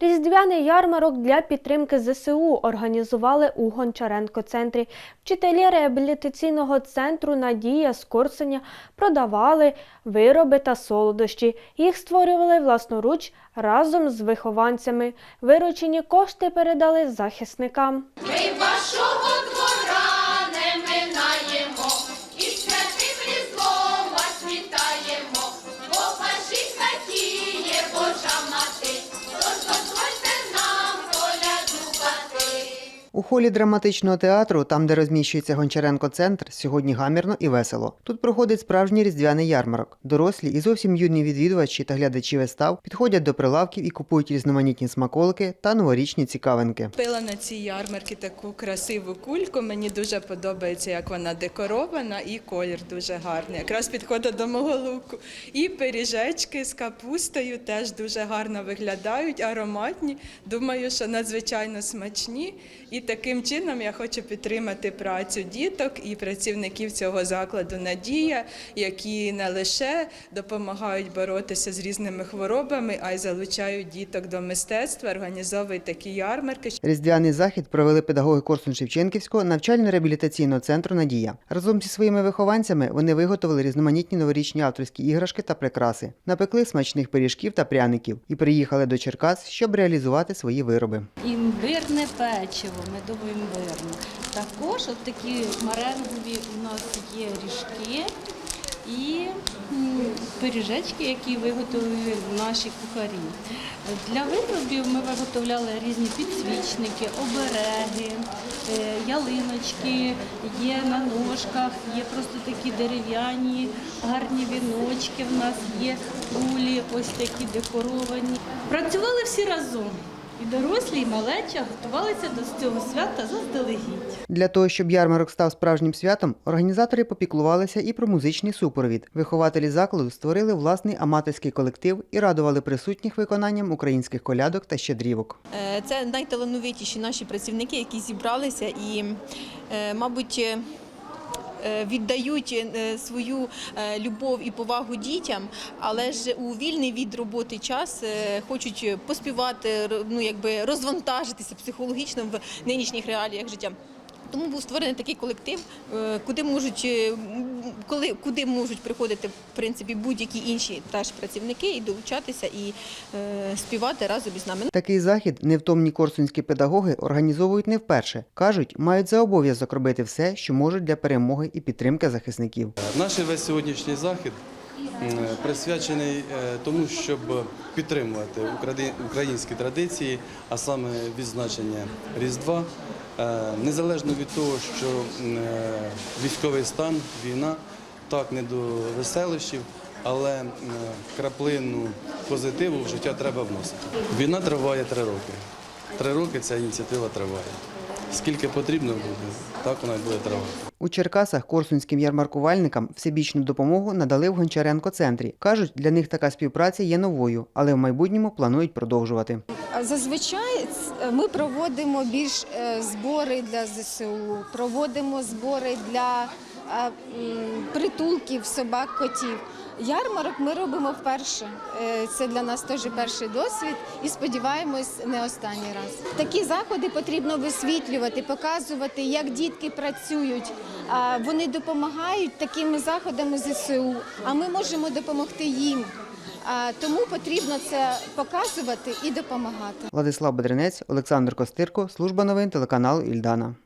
Різдвяний ярмарок для підтримки ЗСУ організували у Гончаренко-центрі. Вчителі реабілітаційного центру Надія з Корсеня продавали вироби та солодощі. Їх створювали власноруч разом з вихованцями. Виручені кошти передали захисникам. У холі драматичного театру, там де розміщується Гончаренко центр, сьогодні гамірно і весело. Тут проходить справжній різдвяний ярмарок. Дорослі і зовсім юні відвідувачі та глядачі вистав підходять до прилавків і купують різноманітні смаколики та новорічні цікавинки. Купила на цій ярмарці таку красиву кульку. Мені дуже подобається, як вона декорована, і колір дуже гарний. Якраз підходить до мого луку. І пиріжечки з капустою теж дуже гарно виглядають, ароматні. Думаю, що надзвичайно смачні. І таким чином я хочу підтримати працю діток і працівників цього закладу Надія, які не лише допомагають боротися з різними хворобами, а й залучають діток до мистецтва, організовують такі ярмарки. Різдвяний захід провели педагоги Корсун Шевченківського навчально-реабілітаційного центру Надія. Разом зі своїми вихованцями вони виготовили різноманітні новорічні авторські іграшки та прикраси, напекли смачних пиріжків та пряників і приїхали до Черкас, щоб реалізувати свої вироби. Імбирне печиво, медово-імбирне. Також от такі меренгові у нас є ріжки і пиріжечки, які виготовили наші кухарі. Для виробів ми виготовляли різні підсвічники, обереги, е, ялиночки, є на ножках, є просто такі дерев'яні, гарні віночки в нас є, кулі, ось такі декоровані. Працювали всі разом. І дорослі, і малеча готувалися до цього свята заздалегідь. Для того, щоб ярмарок став справжнім святом, організатори попіклувалися і про музичний супровід. Вихователі закладу створили власний аматорський колектив і радували присутніх виконанням українських колядок та щедрівок. Е, Це найталановитіші наші працівники, які зібралися і, е, мабуть, е, віддають е, свою е, любов і повагу дітям, але ж у вільний від роботи час е, хочуть поспівати, ну якби розвантажитися психологічно в нинішніх реаліях життя. Тому був створений такий колектив, е, куди можуть е, коли куди можуть приходити в принципі будь-які інші теж працівники і долучатися і е, співати разом із нами. Такий захід невтомні корсунські педагоги організовують не вперше. кажуть, мають за обов'язок робити все, що можуть для перемоги і підтримки захисників. Наш весь сьогоднішній захід присвячений е, тому, щоб підтримувати українські традиції, а саме відзначення Різдва, незалежно від того, що е, військовий стан, війна, так не до веселищів, але краплину позитиву в життя треба вносити. Війна триває три роки. Три роки ця ініціатива триває. Скільки потрібно буде, так вона й буде тривати. У Черкасах корсунським ярмаркувальникам всебічну допомогу надали в Гончаренко центрі. кажуть, для них така співпраця є новою, але в майбутньому планують продовжувати. Зазвичай ми проводимо більш е, збори для ЗСУ, проводимо збори для е, притулків собак, котів. Ярмарок ми робимо вперше. Е, Це для нас теж перший досвід і сподіваємось, не останній раз. Такі заходи потрібно висвітлювати, показувати, як дітки працюють. Вони допомагають такими заходами ЗСУ, а ми можемо допомогти їм. Тому потрібно це показувати і допомагати. Владислав Бедренець, Олександр Костирко, служба новин телеканалу Ільдана.